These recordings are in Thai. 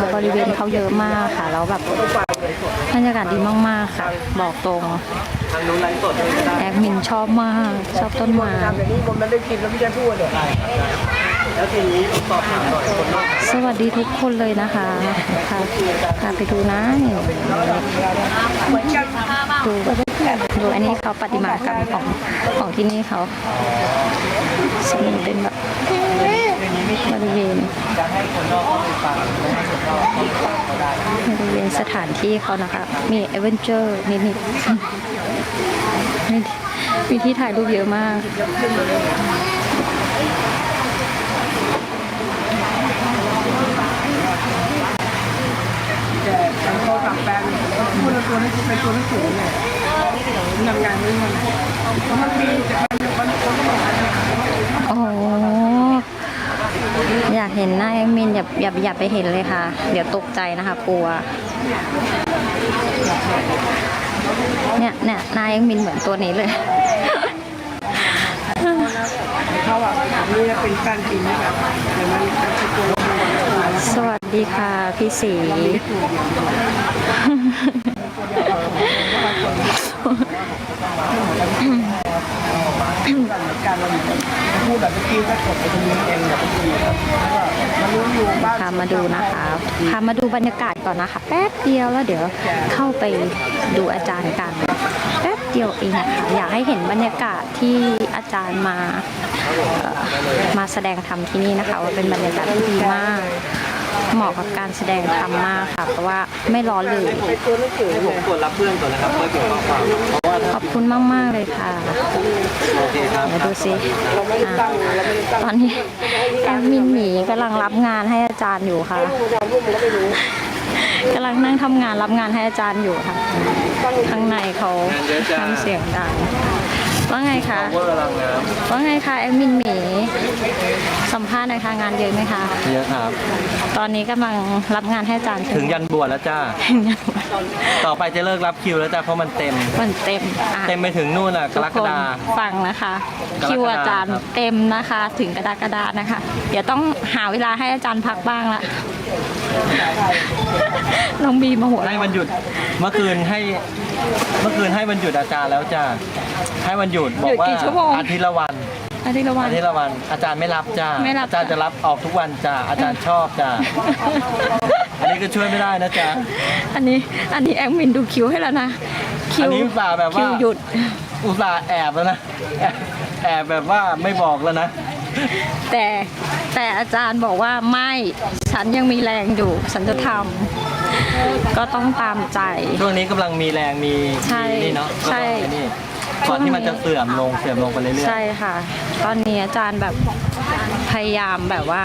มาบริเวณเขาเยอะมากค่ะ แล้วแบบบรรยากาศดีมากๆค่ะ บอกตรงแอดมินชอบมาก ชอบต้นไม้ไสวัสดีทุกคนเลยนะคะค่ะพาไปดูนะดู ดูอันนี้เขาปฏิมากรรมของของที่นี่เขาซึ่งมันเป็นแบบบริเวณบริเวณสถานที่เขานะคะ มีเอเวนเจอร์นิดๆมีมีที่ถ่ายรูปเยอะมากแต่ทางโทรศัพท์แปลงพูดตัวนี้เป็นตัวหนังสือเนี่ย ทำงานไม่มันมันมีแต่มันคนก็บอกโอ้โหอยากเห็นหน้าแอดมินอย่าอย่าอย่าไปเห็นเลยค่ะ เดี๋ยวตกใจนะคะกลัว เนี่ยเนี่ยหน้าแอดมินเหมือนตัวนี้เลย เขาอะนี่เป็นการกินแบบอย่างนั้นคือตัวเราสวัสดีค่ะพี่สี พามาดูนะคะพามาดูบรรยากาศก่อนนะคะ แป๊บเดียวแล้วเดี๋ยวเข้าไปดูอาจารย์กันแป๊บเดียวเองนะคะอยากให้เห็นบรรยากาศที่อาจารย์มามาแสดงธรรมที่นี่นะคะ ว่าเป็นบรรยากาศที่ดีมาก เหมาะกับการแสดงธรรมมากค่ะ เพราะว่าไม่ร้อนเลยเป็นตัวหนังสือผมกดรับเพื่อนก่อนนะครับเพื่อเก็บข้อความเพราะว่าขอบคุณมาก ๆ เลยค่ะโอเคครับเดี๋ยวดูสิเราไม่ได้ตั้งเราไม่ได้ตั้งตอนนี้แอดมินหมีกำลังรับงานให้อาจารย์อยู่ค่ะเรารูปมันก็ไม่รู้กำลังนั่งทำงานรับงานให้อาจารย์อยู่ค่ะ ข้างในเขาทำเสียงดัง ว่าไงคะเวอร์ลังน้ว่าไงคะแอดมินหมีสัมภาษณ์หน่อยค่ะงานเยอะไหมคะำเยอะครับ ตอนนี้กำลังรับงานให้อาจารย์ถึงยันบวชแล้วจ้า ถึงยันต่อไปจะเลิกรับคิวแล้วจ้าเพราะมันเต็ม มันเต็มอะเต็มไปถึงนู่นอะกรกฎาทุคนฟังนะคะ กรกฎาคิวอาจารย์ครับ เต็มนะคะ ถึงกระดากระดานะคะ เดี๋ยวต้องหาเวลาให้อาจารย์พักบ้างละน้องบีมาหัวให้วันหยุด เมื่อคืนให้ เมื่อคืนให้วันหยุดอาจารย์แล้วจ้า ให้วันหยุดบอกว่าอาทิตย์ละวันอาทิตย์ละวัน อาทิตย์ละวัน อาจารย์ไม่รับจ้าไม่รับอาจารย์จะรับออกทุกวันจ้าอาจารย์ชอบจ้าอันนี้ก็ช่วยไม่ได้นะจ๊ะ อันนี้อันนี้แอดมินดูคิวให้แล้วนะคิอันวนี้อุตส่าห์แบบคิว่าวหยุด อุตส่าห์แอบแล้วนะแอบแอบแบบว่าไม่บอกแล้วนะ แต่แต่อาจารย์บอกว่าไม่ฉันยังมีแรงอยู่ฉันจะทำก็ต้องตามใจ ช่วงนี้กำลังมีแรงมีใช่มีนี่เนาะใช่ก็ต้องไอ้นี่ ก่อนที่มันจะเสื่อมลงเสื่อมลงไปเรื่อยใช่ค่ะ ตอนนี้อาจารย์แบบพยายามแบบว่า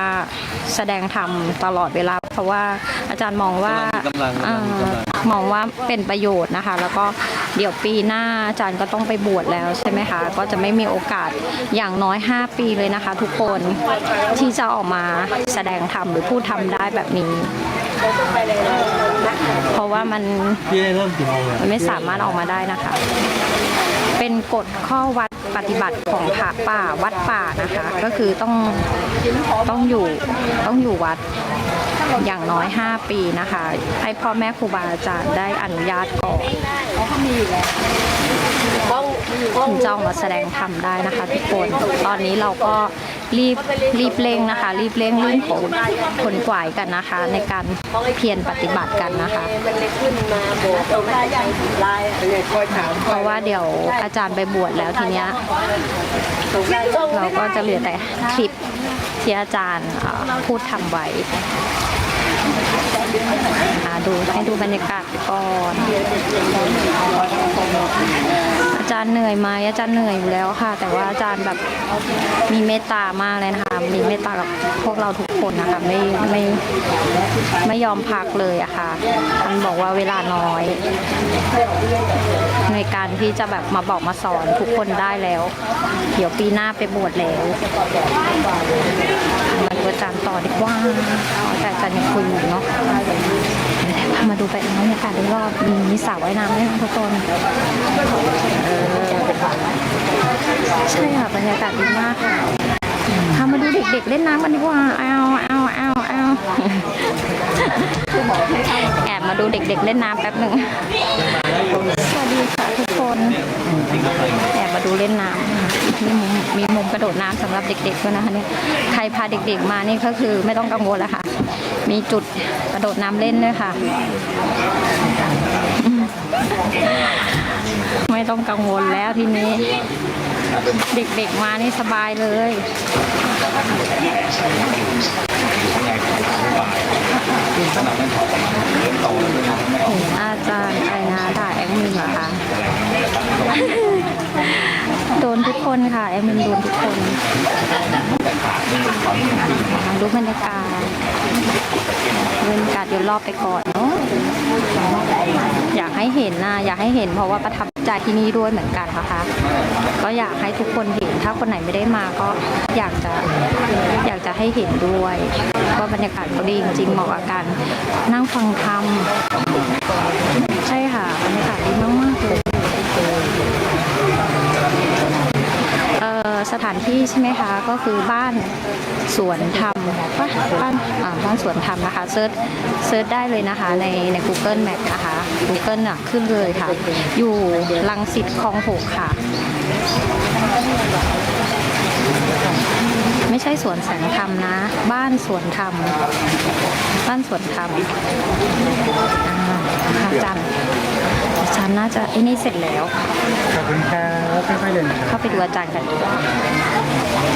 แสดงธรรมตลอดเวลา เพราะว่าอาจารย์มองว่ากำลังกำลังเอ่กำอลังมองว่าเป็นประโยชน์นะคะ แล้วก็ เดี๋ยวปีหน้าอาจารย์ก็ต้องไปบวชแล้วใช่ไหมคะ ก็จะไม่มีโอกาสอย่างน้อย 5 ปีเลยนะคะ ทุกคนที่จะออกมาแสดงธรรมหรือพูดธรรมได้แบบนี้ เพราะว่ามันพี่ได้เริ่มกี่โมงอะมันไม่สามารถออกมาได้นะคะ เป็นกฎข้อวัดปฏิบัติของพระป่าวัดป่านะคะ ก็คือต้องต้องอยู่ต้องอยู่วัด อย่างน้อย 5 ปีนะคะ ให้พ่อแม่ครูบาอาจารย์ได้อนุญาตก่อนถึงจะออกมาแสดงธรรมได้นะคะทุกคน ตอนนี้เราก็รีบรีบเร่งนะคะ รีบเร่งเรื่องของผลกวายกันนะคะ ในการเพียรปฏิบัติกันนะคะมันเลยขึ้นมาโบกตรงได้ยังลายเนี่ยคอยถามเพราะว่าเดี๋ยวอาจารย์ไปบวชแล้วทีเนี้ยตรงได้เราก็จะเหลือแต่คลิปที่อาจารย์อ่าพูดทำไว้ อ่าดูให้ดูบรรยากาศไปก่อน อาจารย์เหนื่อยไหมอาจารย์เหนื่อยอยู่แล้วค่ะ แต่ว่าอาจารย์แบบมีเมตตามากเลยนะคะ มีเมตตากับพวกเราทุกคนนะคะไม่ไม่ไม่ยอมพักเลยอะค่ะท่านบอกว่าเวลาน้อย ในการที่จะแบบมาบอกมาสอนทุกคนได้แล้ว เดี๋ยวปีหน้าไปบวชแล้ว อาจารย์ต่อดีกว่าแต่อาจารย์ยังคุยอยู่เนาะพามาดูไปบรรยากาศรอบมีสระว่ายน้ำด้วยทุกคนใช่ค่ะบรรยากาศดีมากค่ะพามาดูเด็กๆเล่นน้ำกันดีกว่าเอาเอาเอาเอาแอบมาดูเด็กๆเล่นน้ำแป๊บหนึ่งสวัสดีค่ะทุกคนแอบมาดูเล่นน้ำ มีมุมมีมุมกระโดดน้ำสำหรับเด็กๆด้วยนะคะเนี่ยใครพาเด็กๆมานี่ก็คือไม่ต้องกังวลแล้วค่ะ มีจุดกระโดดน้ำเล่นด้วยค่ะ ไม่ต้องกังวลแล้วทีนี้ เด็กๆมานี่สบายเลยอาจารย์ไอนาด่าแอดมินเหรอคะ โดนทุกคนค่ะแอดมินโดนทุกคนดูบรรยากาศบรรยากาศเดี๋ยวรอบไปก่อนเนาะอยากให้เห็นนะอยากให้เห็นเพราะว่าประทับใจที่นี่ด้วยเหมือนกันนะคะ ก็อยากให้ทุกคนเห็นถ้าคนไหนไม่ได้มาก็อยากจะอยากจะให้เห็นด้วยว่าบรรยากาศเขาดีจริงเหมาะกับการนั่งฟังธรรมใช่ค่ะบรรยากาศดีมากๆเลยเอ่อสถานที่ใช่ไหมคะก็คือบ้านสวนธรรมบ้านบ้านอ่าบ้านสวนธรรมนะคะเซิร์ชเซิร์ชได้เลยนะคะในใน Google Map นะคะ Google น่ะขึ้นเลยค่ะ อยู่ลังสิตคลองหกค่ะ ไม่ใช่สวนแสงธรรมนะ บ้านสวนธรรม บ้านสวนธรรมอ่าอาจารย์อาจาร ย์น่าจะไอ้นี่เสร็จแล้ว ขอบคุณครับค่อยๆเดินครับเข้าไปดูอาจารย์กันดีกว่า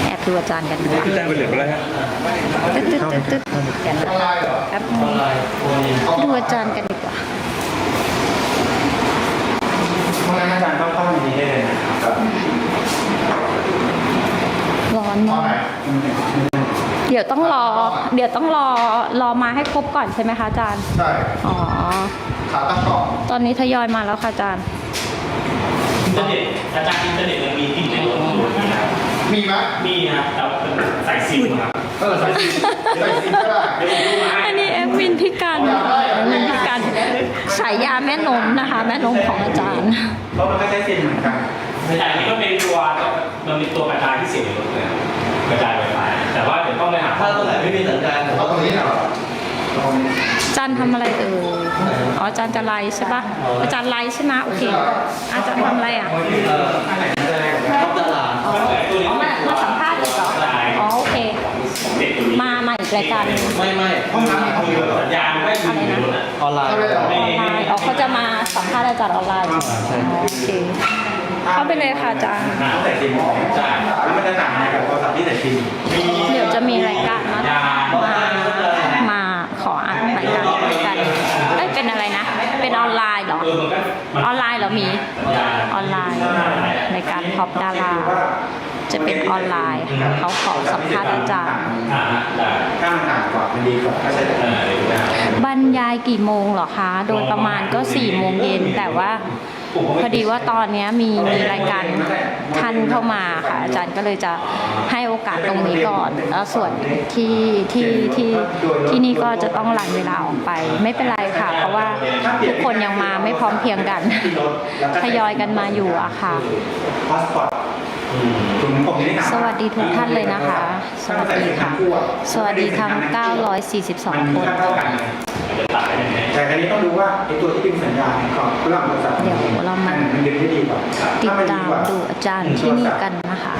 แอบดูอาจารย์กันดีกว่าพี่แจ้งไปเหลือไปแล้วฮะตึ๊ดตึ๊ดตึ๊ดตึ๊ดแป๊บนึงดูอาจารย์กันดีกว่าเพราะงั้นอาจารย์ต้องเข้าในนี้ได้เลยนะครับร้อนมาก เดี๋ยวต้องรอ เดี๋ยวต้องรอ รอมาให้ครบก่อนใช่ไหมคะอาจารย์ ใช่ อ๋อ ขาตั้งกล้องตอนนี้ทยอยมาแล้วค่ะอาจารย์ อินเทอร์เน็ตอาจารย์อินเทอร์เน็ตยังมีที่ไหนอยู่มีนะครับมีไหมมีนะครับแต่ว่าเป็นสายซิมครับเออใส่ซิมใส่ซิมก็ได้อันนี้แอดมินพิการแอดมินพิการฉายาแม่นมนะคะ แม่นมของอาจารย์ เพราะมันก็ใช้ซิมเหมือนกัน แต่อันนี้ก็เป็นตัวมันมีตัวกระจายที่เสียบอยู่ตรงนี้กระจายไวไฟแต่ว่าเดี๋ยวต้องไปหาถ้าตรงไหนไม่มีสัญญาณเอาตรงนี้เหรอ ตรงนี้อาจารย์ทำอะไรเอ่ยอ๋อจารย์จะไลฟ์ใช่ปะอาจารย์ไลฟ์ใช่ไหมโอเค อาจารย์ทำอะไรอะราดตัวนี้อ๋อมามาสัมภาษณ์เลยเหรออ๋อโอเคเด็กตัวนี้มามาอีกรายการไม่ไม่ห้องน้ำมีห้องเดียวเหรอสัญญาณไม่ถึงอยู่นะออนไลน์อออนไลน์อ๋อเขาจะมาสัมภาษณ์อาจารย์ออนไลน์โอเคเข้าไปเลยค่ะอาจารย์ต้องใส่ซิมใช่แล้วมันจะต่างไงกับโทรศัพท์ที่ใส่ซิมเดี๋ยวจะมีรายการมา ออ่านรายการรายการเอ้ยเป็นอะไรนะ เป็นออนไลน์เหรอ ออนไลน์เหรอมี ออนไลน์ในการท็อบดารา จะเป็นออนไลน์เขาขอสัมภาษณ์อาจารย์ถ้ามันต่างกว่ามันดีกว่าก็ใช้แต่เออเดี๋ยวได้บรรยายกี่โมงเหรอคะ โดยประมาณก็สี่โมงเย็นแต่ว่า พอดีว่าตอนเนี้ยมีมีรายการท่านเข้ามาค่ะอาจารย์ก็เลยจะให้โอกาสตรงนี้ก่อน แล้วส่วนที่ที่ที่ที่นี่ก็จะต้องหลั่นเวลาออกไป ไม่เป็นไรค่ะ เพราะว่าทุกคนยังมาไม่พร้อมเพรียงกันทยอยกันมาอยู่อะค่ะพา สปอร์ตถุงผมนี่สวัสดีทุกท่านเลยนะคะ สวัสดีค่ะ สวัสดีทั้ง 942 คนเท่ากันจะตัดได้ยังไงแต่อันนี้ต้องดูว่าไอ้ตัวที่ดึงสัญญาณก่อนเพื่อโทรศัพท์เดี๋ยวเรามามันดึงได้ดีกว่าติดตามดูอาจารย์ที่นี่กันนะคะ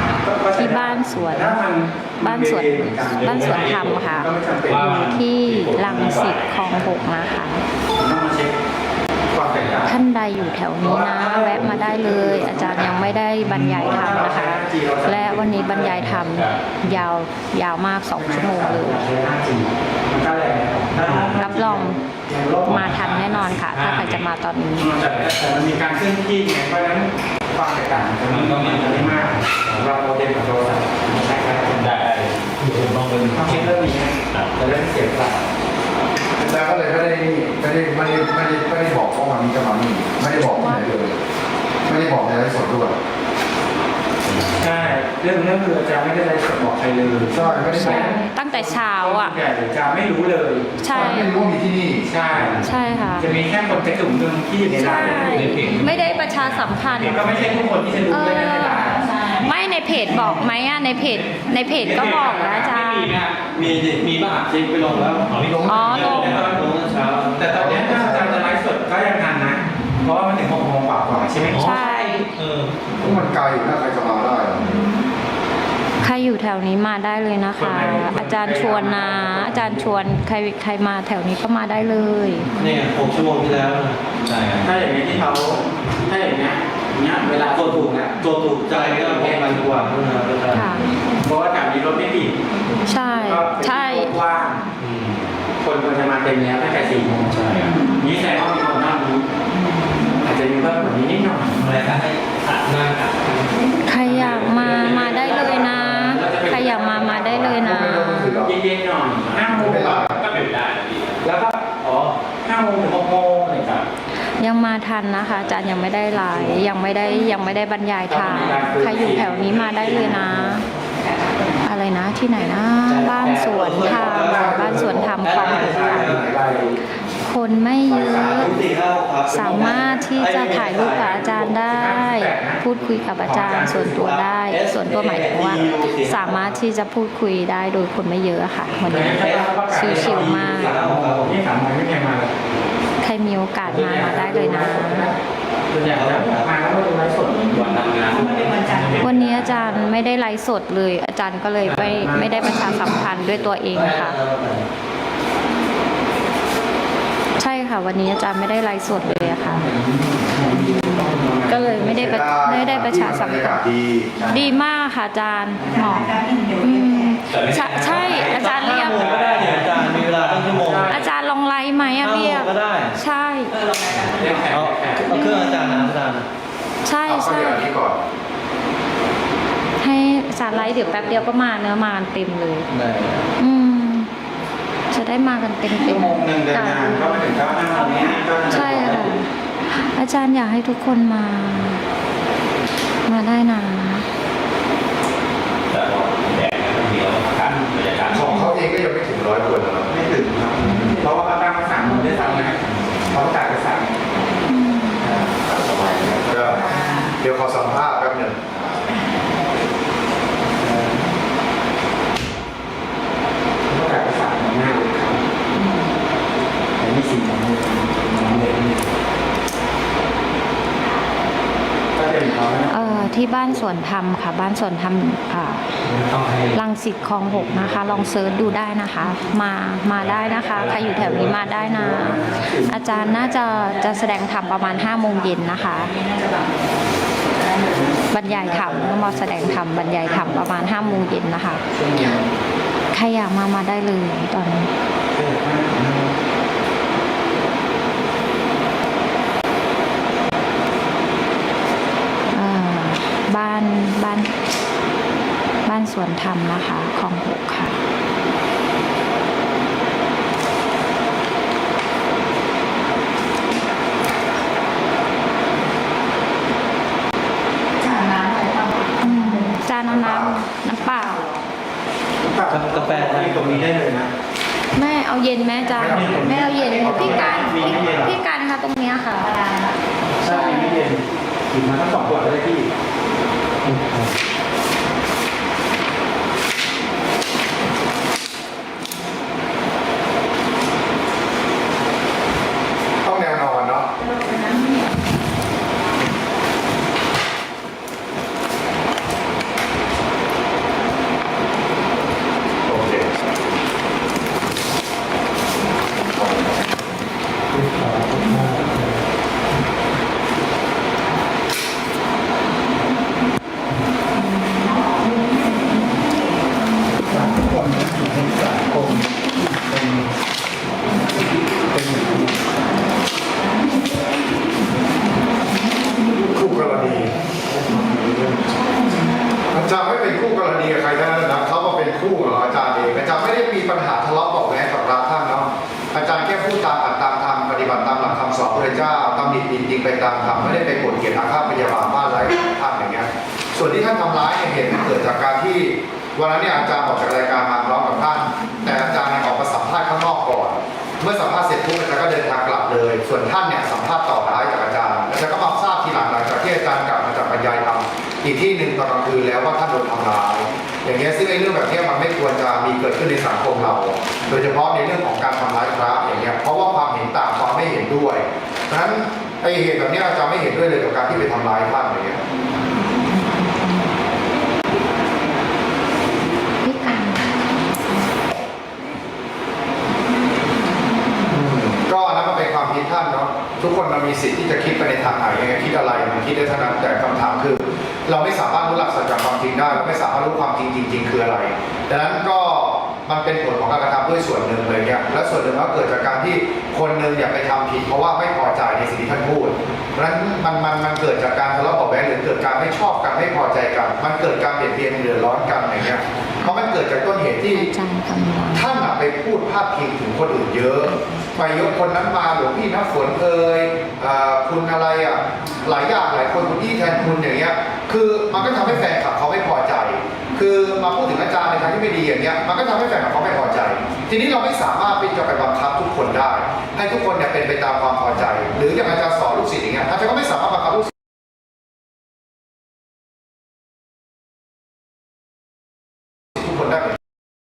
ที่บ้านสวนบ้านสวนบ้านสวนธรรมค่ะอยู่ที่ลังสิตคลองหกนะคะ ท่านใดอยู่แถวนี้นะแวะมาได้เลย อาจารย์ยังไม่ได้บรรยายธรรมนะคะ และวันนี้บรรยายธรรมยาวยาวมาก2ชั่วโมงเลยรับรองมาทันแน่นอนค่ะ ถ้าใครจะมาตอนนี้แต่มันมีการเคลื่อนที่ไงเพราะฉะนั้นความแตกต่างมันก็มันจะไม่มากสำหรับโปรเจกต์ของโทรศัพท์ใช่ครับได้เดี๋ยวผมลองเป็นต้องเช็คเรื่องนี้จะเริ่มเสียเวลา แล้วก็เลยไม่ได้ไม่ได้ไม่ได้ไม่ได้ไม่ได้บอกว่าวันนี้จะมานี่ไม่ได้บอกที่ไหนเลย ไม่ได้บอกในไลฟ์สดด้วยใช่เรื่องเรื่องคืออาจารย์ไม่ได้ไลฟ์สดบอกใครเลยใช่ไม่ได้บใช่อกตั้งแต่เช้าอะ แก่หรืออาจารย์ไม่รู้เลย ใช่ ไม่รู้ว่ามีที่นี่ใช่ใช่ค่ะ จะมีแค่คนแค่กลุ่มหนึ่งที่อยู่ในไลใช่ น์ไม่ได้ประชาสัมพันธ์ ก็ไม่ใช่ทุกคนที่จะรู้เอเลยในไลอน์ไม่ในเพจบอกไหมอะในเพจในเพจก็บอกนะอาจารไม่มีย์นะมีดิมีป่ะเช็คไปลงแล้ว อ๋อมีล งอ๋อลงลงตั้งเช้า แต่ตอนนี้ถ้าอาจารย์จะไลฟ์สดก็ยังทันนะ เพราะว่ามันถึงหกโมงกว่าๆใช่ไหมใช่ เออพวกมันไกลอยู่นะใครจะมาได้อะใครอยู่แถวนี้มาได้เลยนะคะ อาจารย์ชวนนะ อาจารย์ชวนใครใครมาแถวนี้ก็มาได้เลย เนี่ยหกชั่วโมงที่แล้วนะใช่ครับถ้าอย่างนี้ที่เขาถ้าอย่างเงี้ยเนี้ยเวลาตัวถูกนะตัวถูกใจก็หกพันกว่าเท่านั้นก็ได้ค่ะ เพราะว่าแถวนี้รถไม่ติดใช่ ก็เป็นใช่ที่กว้างอืม คนควรจะมาเต็มแล้วตั้งแต่สี่โมงใช่ครับนี้แสดงว่ามีคนนั่งนี้อาจจะมีเพิ่มกว่านี้นิดหน่อยอะไรกันให้อัดนั่งอัดใครอยากมามาได้เลยนะ ใครอยากมามาได้เลยนะ เย็นๆหน่อยห้าโมงไม่ได้ก็เป็นไปได้นะพี่แล้วก็อ๋อห้าโมงถึงหกโมงอะไรกันยังมาทันนะคะอาจารย์ยังไม่ได้ไลฟ์ยังไม่ได้ยังไม่ได้บรรยายทางใครอยู่แถวนี้มาได้เลยนะ อะไรนะที่ไหนนะ บ้านสวนธรรมบ้านสวนธรรมของคนไม่เยอะสี่ห้าครับสามารถที่จะถ่ายรูปกับอาจารย์ได้ พูดคุยกับอาจารย์ส่วนตัวได้ ส่วนตัวหมายถึงว่า สามารถที่จะพูดคุยได้โดยคนไม่เยอะอะค่ะวันนี้ชิวๆมากนี่สามวันไม่เคยมาเลยใครมีโอกาสมามาได้เลยนะ ส่วนใหญ่แล้วมาแล้วก็ดูไลฟ์สดวันทำงานวันนี้อาจารย์ไม่ได้ไลฟ์สดเลย อาจารย์ก็เลยไม่ไม่ได้ประชาสัมพันธ์ด้วยตัวเองค่ะ ใช่ค่ะ วันนี้อาจารย์ไม่ได้ไลฟ์สดเลยอะค่ะ ก็เลยไม่ได้ประไม่ได้ประชาสัมพันธ์ดีดีมากค่ะอาจารย์หมออืมใช่ใช่อาจารย์เรียกห้าโมงก็ได้เนี่ยอาจารย์มีเวลาตั้งชั่วโมงอาจารย์ลองไลฟ์ไหมอะห้าโมเรียงกก็ได้ ใช่ เอาเอาเครื่องอาจารย์นะอาจารย์ใช่เอาข้าวใช่ เหนียวนี้ก่อนให้อาจารย์ไลฟ์เดี๋ยวแป๊บเดียวก็มาเนื้อะมากันเต็มเลย ได้ อืม จะได้มากันเต็มเต็ชั่มวโมงหนึ่งเดินงานก็มาถึงก็ห้าโมงนี้ก็ใช่ค่ะอาจารย์อยากให้ทุกคนมา มาได้นะ แต่ว่าแดดมันเดียวอากาศบรรยากาศ ของเขาเองก็ยังไม่ถึงร้อยคนนะครับ ไม่ถึงครับ เพราะว่าเขาตั้งมาสามโมงได้ซ้ำนะเขาจ่ายไปสาม สบายนะก็เดี๋ยวขอสัมภาษณ์แป๊บหนึ่ง เขาจ่ายไปสามโมงหน้าเลยครับแต่นี่สี่โมงเลยน้องเลยนี่ก็เป็นเขานะ เอ่อที่บ้านส วนธรรมค่ะ บ้านสวนธรรมอ่าต้องให้ลังสิตคลองหกนะคะ ลองเซิร์ชดูได้นะคะ มามาได้นะคะใครอยู่แถวนี้มาได้นะ อาจารย์น่าจะจะแสดงธรรมประมาณ5้าโมงเย็นนะคะ บรรยายธรรมก็มาแสดงธรรมบรรยายธรรมประมาณ5้าโมงเย็นนะคะใครอยากมามาได้เลยตอนนี้ เอ่อ บ้านบ้านบ้านสวนธรรมนะคะของหกค่ะอืมจานเอาน้ำน้ำเปล่า กาแฟได้ตรงนี้ได้เลยนะ แม่เอาเย็นแม่จานแม่เอาเย็นพี่การพี่พี่การคะตรงเนี้ยค่ะ ใช่ไม่เย็นหยิบมาทั้งสองขวดก็ได้พี่ ต้องแนวนอนเนาะโอเค คู่ เรื่องแบบนี้มันไม่ควรจะมีเกิดขึ้นในสังคมเรา โดยเฉพาะในเรื่องของการทำร้ายพระอย่างเงี้ยเพราะว่าความเห็นต่างความไม่เห็นด้วยเพราะฉะนั้นไอเหตุแบบนี้อาจารย์ไม่เห็นด้วยเลยกับการที่ไปทำร้ายท่านอย่างเงี้ยก็นั้นมันเป็นความคิดท่านเนาะทุกคนมันมีสิทธิ์ที่จะคิดไปในทางไหนยังไงคิดอะไรมันคิดได้เท่านั้นแต่คำถามคือ เราไม่สามารถรู้หลักสัจจะความจริงได้เราไม่สามารถรู้ความจริงจริง ๆ คืออะไรดังนั้นก็มันเป็นผลของการกระทำด้วยส่วนหนึ่งเลยเนี่ยและส่วนหนึ่งก็เกิดจากการที่คนหนึ่งอยากไปทำผิด เพราะว่าไม่พอใจในสิ่งที่ท่านพูดเพราะฉะนั้นมันมันมันเกิดจากการทะเลาะเบาะแว้งหรือเกิดการไม่ชอบกันไม่พอใจกัน มันเกิดการเปลี่ยนเบียนเดือดร้อนกันอย่างเงี้ย เพราะมันเกิดจากต้นเหตุที่อาจารย์กำลัง ท่านน่ะไปพูดพาดพิงถึงคนอื่นเยอะไปยกคนนั้นมาหลวงพี่น้ำฝนเอ่ยเอ่อคุณอะไรอะหลายอย่างหลายคนคุณพี่แทนคุณอย่างเงี้ย คือมันก็ทำให้แฟนคลับเขาไม่พอใจ คือมาพูดถึงอาจารย์ในทางที่ไม่ดีอย่างเงี้ยมันก็ทำให้แฟนคลับเขาไม่พอใจ ทีนี้เราไม่สามารถไปจะไปบังคับทุกคนได้ ให้ทุกคนเนี่ยเป็นไปตามความพอใจ หรืออย่างอาจารย์สอนลูกศิษย์อย่างเงี้ยอาจารย์ก็ไม่สามารถบังคับลูกศิษย์